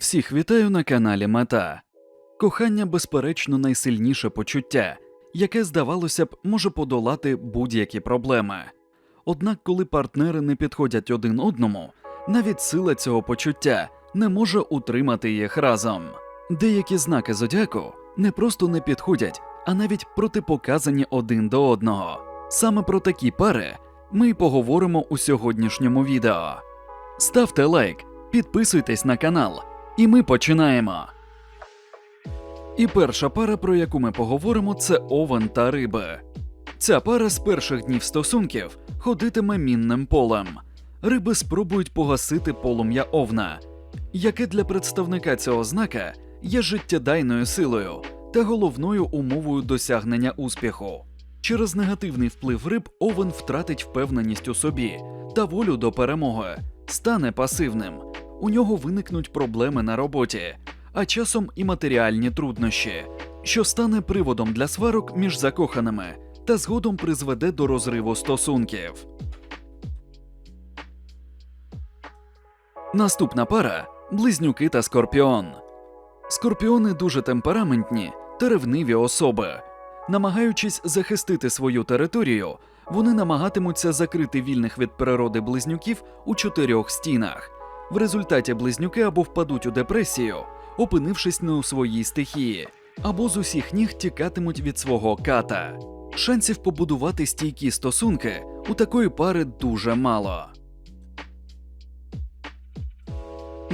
Всіх вітаю на каналі Мета. Кохання, безперечно, найсильніше почуття, яке, здавалося б, може подолати будь-які проблеми. Однак, коли партнери не підходять один одному, навіть сила цього почуття не може утримати їх разом. Деякі знаки зодіаку не просто не підходять, а навіть протипоказані один до одного. Саме про такі пари ми й поговоримо у сьогоднішньому відео. Ставте лайк, підписуйтесь на канал, і ми починаємо. І перша пара, про яку ми поговоримо, це овен та риби. Ця пара з перших днів стосунків ходитиме мінним полем. Риби спробують погасити полум'я овна, яке для представника цього знака є життєдайною силою та головною умовою досягнення успіху. Через негативний вплив риб овен втратить впевненість у собі та волю до перемоги, стане пасивним. У нього виникнуть проблеми на роботі, а часом і матеріальні труднощі, що стане приводом для сварок між закоханими та згодом призведе до розриву стосунків. Наступна пара близнюки та скорпіон. Скорпіони дуже темпераментні та ревниві особи. Намагаючись захистити свою територію, вони намагатимуться закрити вільних від природи близнюків у чотирьох стінах. В результаті близнюки або впадуть у депресію, опинившись не у своїй стихії, або з усіх ніг тікатимуть від свого ката. Шансів побудувати стійкі стосунки у такої пари дуже мало.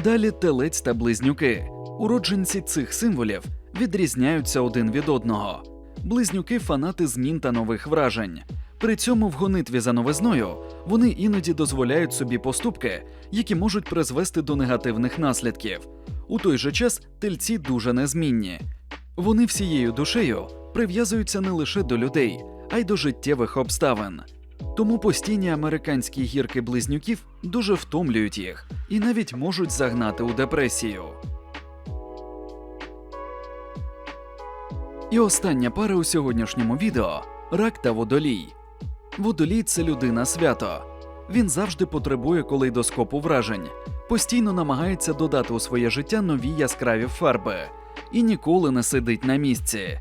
Далі телець та близнюки. Уродженці цих символів відрізняються один від одного. Близнюки фанати змін та нових вражень. При цьому в гонитві за новизною вони іноді дозволяють собі поступки, які можуть призвести до негативних наслідків. У той же час тельці дуже незмінні. Вони всією душею прив'язуються не лише до людей, а й до життєвих обставин. Тому постійні американські гірки близнюків дуже втомлюють їх і навіть можуть загнати у депресію. І остання пара у сьогоднішньому відео рак та водолій. Водолій це людина свято. Він завжди потребує колейдоскопу вражень, постійно намагається додати у своє життя нові яскраві фарби і ніколи не сидить на місці.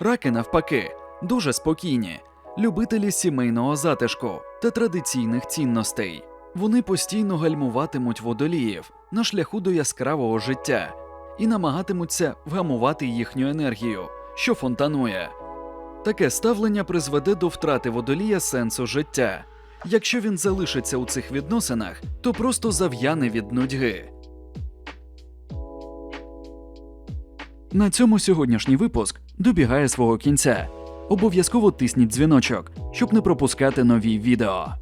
Раки, навпаки, дуже спокійні, любителі сімейного затишку та традиційних цінностей. Вони постійно гальмуватимуть водоліїв на шляху до яскравого життя і намагатимуться вгамувати їхню енергію, що фонтанує. Таке ставлення призведе до втрати водолія сенсу життя. Якщо він залишиться у цих відносинах, то просто зав'яне від нудьги. На цьому сьогоднішній випуск добігає свого кінця. Обов'язково тисніть дзвіночок, щоб не пропускати нові відео.